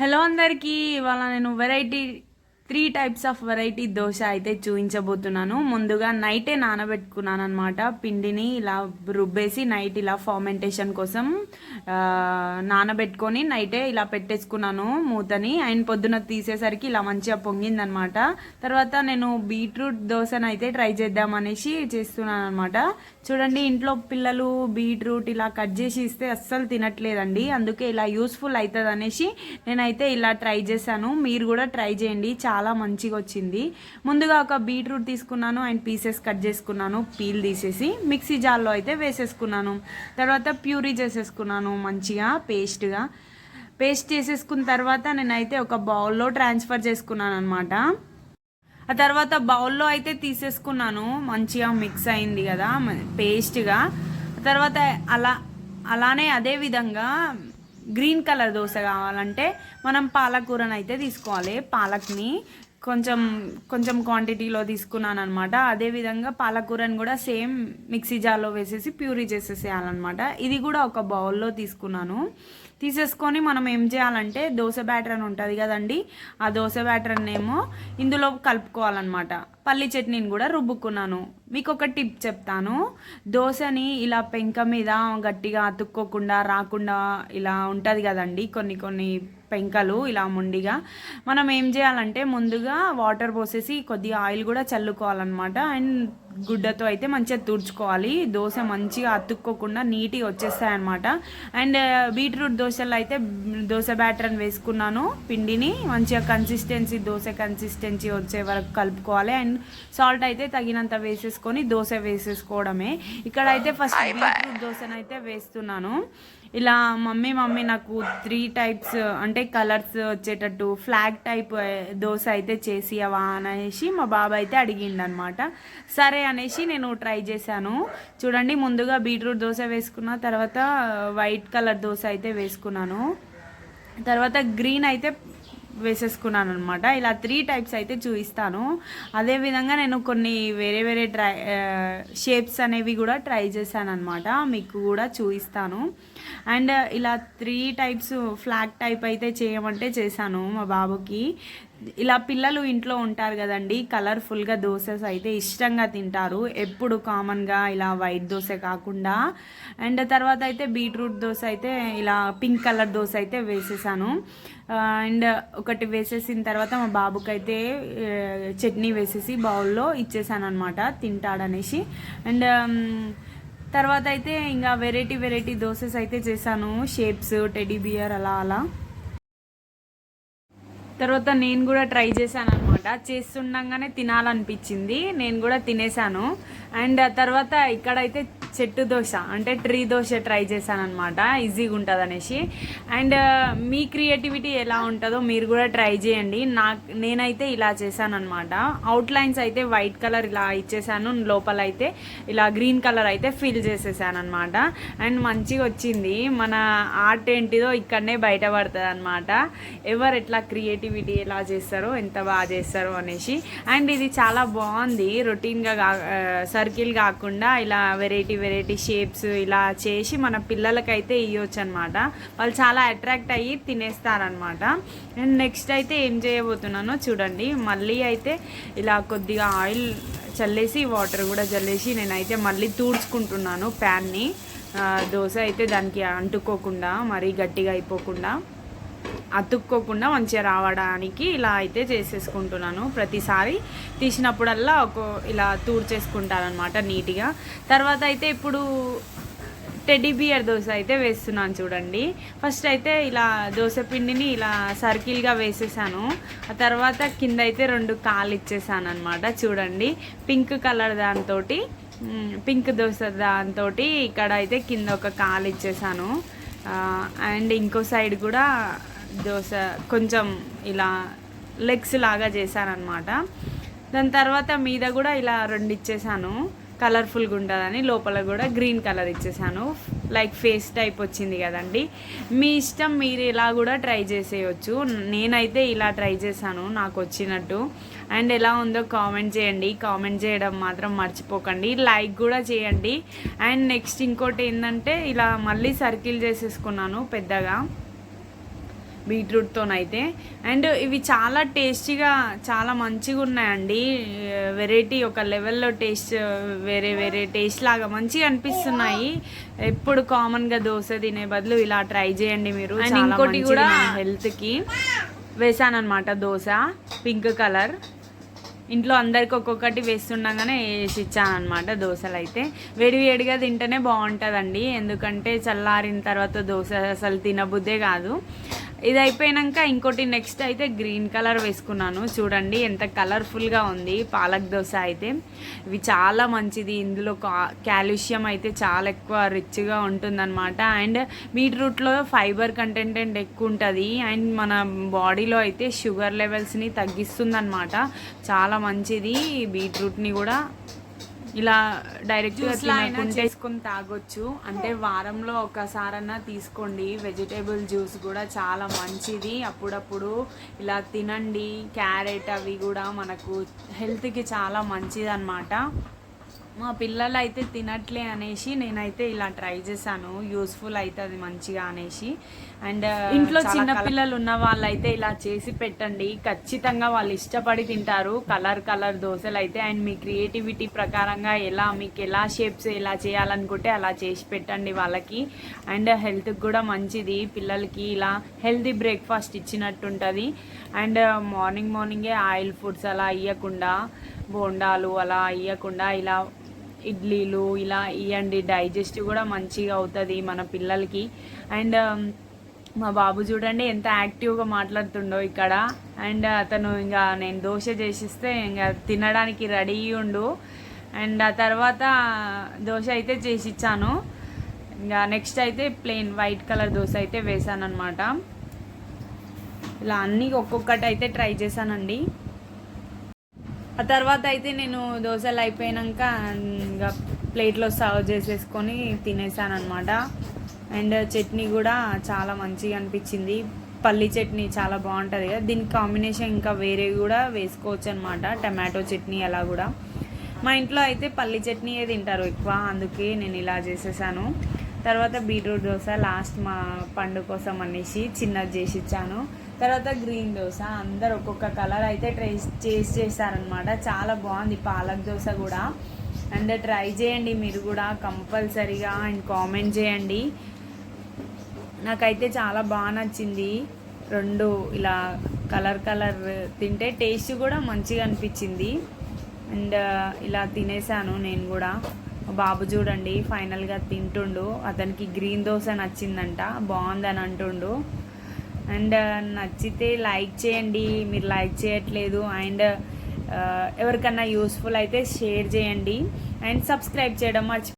Hello అందరికీ ఇవాళ నేను variety three types of variety dosa అయితే చూపించబోతున్నాను. ముందుగా నైటే నానబెట్టుకున్నాను అనమాట పిండిని ఇలా రుబ్బేసి నైట్ ఇలా ఫార్మెంటేషన్ కోసం నానబెట్టుకొని నైటే ఇలా పెట్టేసుకున్నాను మూతని. అండ్ పొద్దున తీసేసరికి ఇలా మంచిగా పొంగిందనమాట తర్వాత నేను బీట్రూట్ దోశను అయితే ట్రై చేద్దామనేసి చేస్తున్నాను అనమాట చూడండి ఇంట్లో పిల్లలు బీట్రూట్ ఇలా కట్ చేసి ఇస్తే అస్సలు తినట్లేదండి. అందుకే ఇలా యూస్ఫుల్ అవుతుంది అనేసి నేనైతే ఇలా ట్రై చేశాను. మీరు కూడా ట్రై చేయండి. చాలా చాలా మంచిగా వచ్చింది ముందుగా ఒక బీట్రూట్ తీసుకున్నాను అండ్ పీసెస్ కట్ చేసుకున్నాను పీల్ తీసేసి మిక్సీ జార్లో అయితే వేసేసుకున్నాను. తర్వాత ప్యూరీ చేసేసుకున్నాను మంచిగా పేస్ట్గా. పేస్ట్ చేసేసుకున్న తర్వాత నేనైతే ఒక బౌల్లో ట్రాన్స్ఫర్ చేసుకున్నాను అనమాట ఆ తర్వాత బౌల్లో అయితే తీసేసుకున్నాను మంచిగా మిక్స్ అయింది కదా పేస్ట్గా. తర్వాత అలా అలానే అదే విధంగా గ్రీన్ కలర్ దోశ కావాలంటే మనం పాలకూరను అయితే తీసుకోవాలి. పాలక్ని కొంచెం కొంచెం క్వాంటిటీలో తీసుకున్నాను అనమాట అదేవిధంగా పాలకూరని కూడా సేమ్ మిక్సీ జార్లో వేసేసి ప్యూరీ చేసేసేయాలన్నమాట. ఇది కూడా ఒక బౌల్లో తీసుకున్నాను. తీసేసుకొని మనం ఏం చేయాలంటే దోశ బ్యాటర్ అని ఉంటుంది కదండి ఆ దోశ బ్యాటర్నేమో ఇందులో కలుపుకోవాలన్నమాట. పల్లి చట్నీని కూడా రుబ్బుకున్నాను. మీకు ఒక టిప్ చెప్తాను. దోశని ఇలా పెంక మీద గట్టిగా అతుక్కోకుండా రాకుండా ఇలా ఉంటుంది కదండి కొన్ని కొన్ని పెంకలు ఇలా ముండిగా. మనం ఏం చేయాలంటే ముందుగా వాటర్ పోసేసి కొద్దిగా ఆయిల్ కూడా చల్లుకోవాలన్నమాట. అండ్ గుడ్డతో అయితే మంచిగా తుడుచుకోవాలి. దోశ మంచిగా అతుక్కోకుండా నీట్గా వచ్చేస్తాయి అనమాట అండ్ బీట్రూట్ దోశలు అయితే దోశ బ్యాటర్ అని వేసుకున్నాను. పిండిని మంచిగా కన్సిస్టెన్సీ దోశ కన్సిస్టెన్సీ వచ్చే వరకు కలుపుకోవాలి. అండ్ సాల్ట్ అయితే తగినంత వేసేసుకొని దోశ వేసేసుకోవడమే. ఇక్కడ అయితే ఫస్ట్ బీట్రూట్ దోశనైతే వేస్తున్నాను. ఇలా మమ్మీ మమ్మీ నాకు త్రీ టైప్స్ అంటే కలర్స్ వచ్చేటట్టు ఫ్లాగ్ టైప్ దోశ అయితే చేసియవా అనేసి మా బాబా అయితే అడిగిండు అనమాట సరే అనేసి నేను ట్రై చేశాను. చూడండి ముందుగా బీట్రూట్ దోశ వేసుకున్న తర్వాత వైట్ కలర్ దోశ అయితే వేసుకున్నాను. తర్వాత గ్రీన్ అయితే వేసేసుకున్నాను అనమాట ఇలా త్రీ టైప్స్ అయితే చూపిస్తాను. అదేవిధంగా నేను కొన్ని వేరే వేరే ట్రై షేప్స్ అనేవి కూడా ట్రై చేశాను అనమాట మీకు కూడా చూపిస్తాను. అండ్ ఇలా త్రీ టైప్స్ ఫ్లాగ్ టైప్ అయితే చేయమంటే చేశాను మా బాబుకి. ఇలా పిల్లలు ఇంట్లో ఉంటారు కదండి కలర్ఫుల్గా దోసెస్ అయితే ఇష్టంగా తింటారు. ఎప్పుడు కామన్గా ఇలా వైట్ దోశ కాకుండా. అండ్ తర్వాత అయితే బీట్రూట్ దోశ అయితే ఇలా పింక్ కలర్ దోశ అయితే వేసేసాను. అండ్ ఒకటి వేసేసిన తర్వాత మా బాబుకైతే చట్నీ వేసేసి బౌల్లో ఇచ్చేసాను అనమాట తింటాడనేసి. అండ్ తర్వాత అయితే ఇంకా వెరైటీ వెరైటీ దోసెస్ అయితే చేశాను. షేప్స్ టెడీ బియర్ అలా అలా. తర్వాత నేను కూడా ట్రై చేశాను అనమాట చేస్తుండగానే తినాలనిపించింది. నేను కూడా తినేసాను అండ్ తర్వాత ఇక్కడైతే చెట్టు దోశ అంటే ట్రీ దోశ ట్రై చేశాను అనమాట ఈజీగా ఉంటుంది అనేసి అండ్ మీ క్రియేటివిటీ ఎలా ఉంటుందో మీరు కూడా ట్రై చేయండి. నాకు నేనైతే ఇలా చేశాను అనమాట అవుట్లైన్స్ అయితే వైట్ కలర్ ఇలా ఇచ్చేసాను. లోపల అయితే ఇలా గ్రీన్ కలర్ అయితే ఫిల్ చేసేసాను అనమాట అండ్ మంచిగా వచ్చింది. మన ఆర్ట్ ఏంటిదో ఇక్కడనే బయటపడుతుంది అనమాట ఎవరు ఎట్లా క్రియేటివిటీ ఎలా చేస్తారో ఎంత బాగా చేస్తారో అనేసి. అండ్ ఇది చాలా బాగుంది. రొటీన్గా కా సర్కిల్ కాకుండా ఇలా వెరైటీ వెరైటీ షేప్స్ ఇలా చేసి మన పిల్లలకైతే ఇవ్వచ్చు అనమాట వాళ్ళు చాలా అట్రాక్ట్ అయ్యి తినేస్తారనమాట నేను నెక్స్ట్ అయితే ఏం చేయబోతున్నానో చూడండి. మళ్ళీ అయితే ఇలా కొద్దిగా ఆయిల్ చల్లేసి వాటర్ కూడా చల్లేసి నేనైతే మళ్ళీ తూడ్చుకుంటున్నాను ప్యాన్ని దోశ అయితే దానికి అంటుకోకుండా మరీ గట్టిగా అయిపోకుండా అతుక్కోకుండా మంచిగా రావడానికి ఇలా అయితే చేసేసుకుంటున్నాను. ప్రతిసారి తీసినప్పుడల్లా ఒక ఇలా తూర్ అనమాట నీట్గా. తర్వాత అయితే ఇప్పుడు టెడ్డీ బియర్ దోశ అయితే వేస్తున్నాను చూడండి. ఫస్ట్ అయితే ఇలా దోశ పిండిని ఇలా సర్కిల్గా వేసేసాను. ఆ తర్వాత కింద అయితే రెండు కాలు ఇచ్చేసాను అనమాట చూడండి. పింక్ కలర్ దాంతో పింక్ దోశ దాంతో ఇక్కడ అయితే కింద ఒక కాలు ఇచ్చేసాను. అండ్ ఇంకో సైడ్ కూడా దోశ కొంచెం ఇలా లెగ్స్ లాగా చేశాను అనమాట దాని తర్వాత మీద కూడా ఇలా రెండు ఇచ్చేసాను. కలర్ఫుల్గా ఉంటుందని లోపల కూడా గ్రీన్ కలర్ ఇచ్చేసాను. లైక్ ఫేస్ టైప్ వచ్చింది కదండి. మీ ఇష్టం మీరు ఇలా కూడా ట్రై చేసేయచ్చు. నేనైతే ఇలా ట్రై చేశాను నాకు వచ్చినట్టు. అండ్ ఎలా ఉందో కామెంట్ చేయండి. కామెంట్ చేయడం మాత్రం మర్చిపోకండి. లైక్ కూడా చేయండి. అండ్ నెక్స్ట్ ఇంకోటి ఏంటంటే ఇలా మళ్ళీ సర్కిల్ చేసేసుకున్నాను పెద్దగా. బీట్రూట్తోనైతే. అండ్ ఇవి చాలా టేస్టీగా చాలా మంచిగా ఉన్నాయండి వెరైటీ ఒక లెవెల్లో టేస్ట్ వేరే వేరే టేస్ట్ లాగా మంచిగా అనిపిస్తున్నాయి. ఎప్పుడు కామన్గా దోశ తినే బదులు ఇలా ట్రై చేయండి మీరు. చాలా ఇంకోటి కూడా- హెల్త్కి. వేసానమాట దోశ పింక్ కలర్. ఇంట్లో అందరికి ఒక్కొక్కటి వేస్తుండగానే వేసి ఇచ్చానమాట దోశలు అయితే వేడి వేడిగా తింటేనే బాగుంటుందండి. ఎందుకంటే చల్లారిన తర్వాత దోశ అసలు తినబుద్దే కాదు. ఇది అయిపోయాక ఇంకోటి నెక్స్ట్ అయితే గ్రీన్ కలర్ వేసుకున్నాను. చూడండి ఎంత కలర్ఫుల్గా ఉంది. పాలక్ దోశ అయితే. ఇవి చాలా మంచిది. ఇందులో కాల్షియం అయితే చాలా ఎక్కువ రిచ్గా ఉంటుందన్నమాట. అండ్ బీట్రూట్లో ఫైబర్ కంటెంట్ ఎక్కువ ఉంటుంది. అండ్ మన బాడీలో అయితే షుగర్ లెవెల్స్ని తగ్గిస్తుందన్నమాట. చాలా మంచిది. బీట్రూట్ని కూడా ఇలా డైరెక్ట్గా అయినా తినకుంటే చేసుకొని తాగొచ్చు. అంటే వారంలో ఒకసారన్నా తీసుకోండి. వెజిటేబుల్ జ్యూస్ కూడా చాలా మంచిది. అప్పుడప్పుడు ఇలా తినండి. క్యారెట్ అవి కూడా మనకు హెల్త్కి చాలా మంచిది అన్నమాట మా పిల్లలు అయితే తినట్లే అనేసి నేనైతే ఇలా ట్రై చేశాను. యూస్ఫుల్ అవుతుంది మంచిగా అనేసి. అండ్ ఇంట్లో చిన్న పిల్లలు ఉన్న వాళ్ళైతే ఇలా చేసి పెట్టండి. ఖచ్చితంగా వాళ్ళు ఇష్టపడి తింటారు. కలర్ కలర్ దోశలు అయితే అండ్ మీ క్రియేటివిటీ ప్రకారంగా ఎలా మీకు ఎలా షేప్స్ ఎలా చేయాలనుకుంటే అలా చేసి పెట్టండి వాళ్ళకి. అండ్ హెల్త్కి కూడా మంచిది. పిల్లలకి ఇలా హెల్తీ బ్రేక్ఫాస్ట్ ఇచ్చినట్టు ఉంటుంది అండ్ మార్నింగ్ మార్నింగే ఆయిల్ ఫుడ్స్ అలా ఇవ్వకుండా బోండాలు అలా ఇవ్వకుండా ఇలా ఇడ్లీలు ఇలా ఇవ్వండి డైజెస్ట్ కూడా మంచిగా అవుతుంది మన పిల్లలకి. అండ్ మా బాబు చూడండి ఎంత యాక్టివ్గా మాట్లాడుతుండో ఇక్కడ. అండ్ అతను ఇంకా నేను దోశ చేసిస్తే ఇంకా తినడానికి రెడీ ఉండు. అండ్ ఆ తర్వాత దోశ అయితే చేసి ఇచ్చాను ఇంకా నెక్స్ట్ అయితే ప్లెయిన్ వైట్ కలర్ దోశ అయితే వేసాను అనమాట ఇలా అన్నీ ఒక్కొక్కటి అయితే ట్రై చేశానండి. ఆ తర్వాత అయితే నేను దోశలు అయిపోయాక ఇంకా ప్లేట్లో సర్వ్ చేసేసుకొని తినేసాను అనమాట అండ్ చట్నీ కూడా చాలా మంచిగా అనిపించింది. పల్లి చట్నీ చాలా బాగుంటుంది కదా. దీని కాంబినేషన్ ఇంకా వేరే కూడా వేసుకోవచ్చు అనమాట టమాటో చట్నీ అలా కూడా. మా ఇంట్లో అయితే పల్లి చట్నీయే తింటారు ఎక్కువ. అందుకే నేను ఇలా చేసేసాను. తర్వాత బీట్రూట్ దోశ లాస్ట్ మా పండు కోసం అనేసి చిన్నది చేసి ఇచ్చాను. తర్వాత గ్రీన్ దోశ అందరు ఒక్కొక్క కలర్ అయితే ట్రేస్ చేసి చేశారనమాట చాలా బాగుంది పాలక్ దోశ కూడా. అండ్ ట్రై చేయండి మీరు కూడా కంపల్సరీగా అండ్ కామెంట్ చేయండి. నాకైతే చాలా బాగా నచ్చింది. రెండు ఇలా కలర్ కలర్ తింటే టేస్ట్ కూడా మంచిగా అనిపించింది. అండ్ ఇలా తినేసాను నేను కూడా. బాబు చూడండి ఫైనల్గా తింటుండు. అతనికి గ్రీన్ దోశ నచ్చిందంట బాగుందని అంటుండు. అండ్ uh, నచ్చితే లైక్ చేయండి. మీరు లైక్ చేయట్లేదు. అండ్ uh, ఎవరికన్నా యూస్ఫుల్ అయితే షేర్ చేయండి. అండ్ సబ్స్క్రైబ్ చేయడం మర్చి